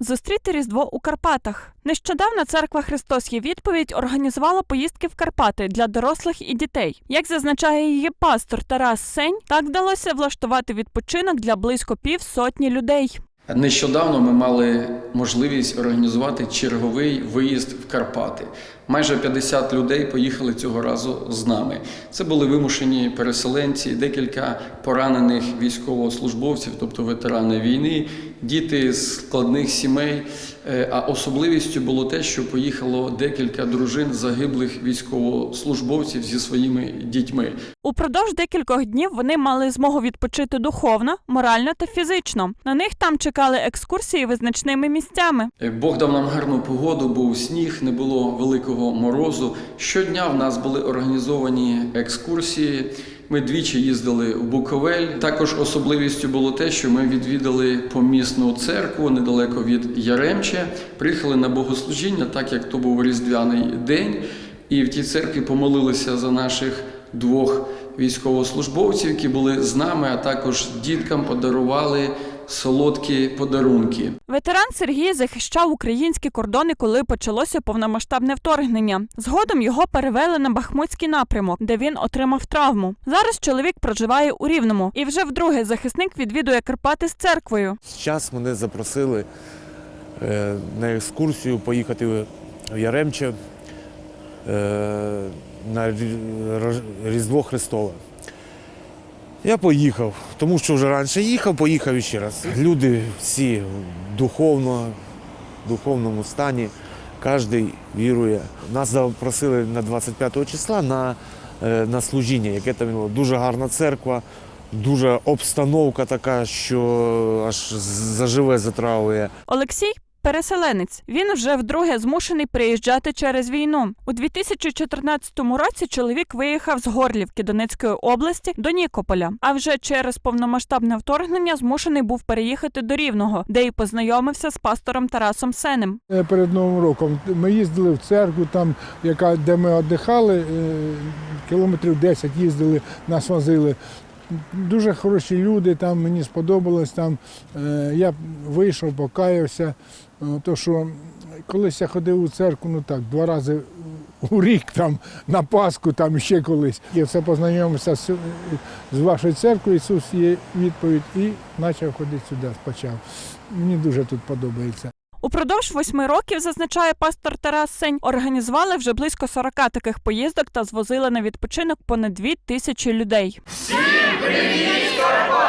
Зустріти Різдво у Карпатах. Нещодавно церква Христос є відповідь організувала поїздки в Карпати для дорослих і дітей. Як зазначає її пастор Тарас Сень, так вдалося влаштувати відпочинок для близько півсотні людей. Нещодавно ми мали можливість організувати черговий виїзд в Карпати. Майже 50 людей поїхали цього разу з нами. Це були вимушені переселенці, декілька поранених військовослужбовців, тобто ветерани війни, діти з складних сімей. Е, А особливістю було те, що поїхало декілька дружин загиблих військовослужбовців зі своїми дітьми. Упродовж декількох днів вони мали змогу відпочити духовно, морально та фізично. На них там чекали екскурсії визначними місцями. Е, Бог дав нам гарну погоду, був сніг, не було великого морозу. Щодня в нас були організовані екскурсії. Ми двічі їздили у Буковель. Також особливістю було те, що ми відвідали помісну церкву недалеко від Яремче. Приїхали на богослужіння, так як то був різдвяний день. І в тій церкві помолилися за наших двох військовослужбовців, які були з нами, а також діткам подарували солодкі подарунки. Ветеран Сергій захищав українські кордони, коли почалося повномасштабне вторгнення. Згодом його перевели на Бахмутський напрямок, де він отримав травму. Зараз чоловік проживає у Рівному, і вже вдруге захисник відвідує Карпати з церквою. Зараз мене запросили е, на екскурсію поїхати в Яремче е, на Рі- Різдво Христове. Я поїхав, тому що вже раніше їхав, поїхав іще раз. Люди всі духовно, в духовному стані, кожен вірує. Нас запросили на 25 числа на, е, на служіння, яке там було. Дуже гарна церква, дуже обстановка така, що аж заживе затравує. Олексій. Переселенець він вже вдруге змушений приїжджати через війну. У 2014 році чоловік виїхав з Горлівки Донецької області до Нікополя. А вже через повномасштабне вторгнення змушений був переїхати до Рівного, де й познайомився з пастором Тарасом Сенем. Е, Перед Новим роком ми їздили в церкву, там, яка, де ми віддихали, е, кілометрів 10 їздили, нас возили. Дуже хороші люди, там мені сподобалось. Там, е, я вийшов, покаявся. Е, То, що колись я ходив у церкву, ну так, два рази у рік там, на Пасху, там ще колись. Я все познайомився з, з вашою церквою, Ісус є відповідь, і почав ходити сюди, почав. Мені дуже тут подобається. Упродовж восьми років, зазначає пастор Тарас Сень, організували вже близько 40 таких поїздок та звозили на відпочинок понад дві тисячі людей. Привіт, Карпати!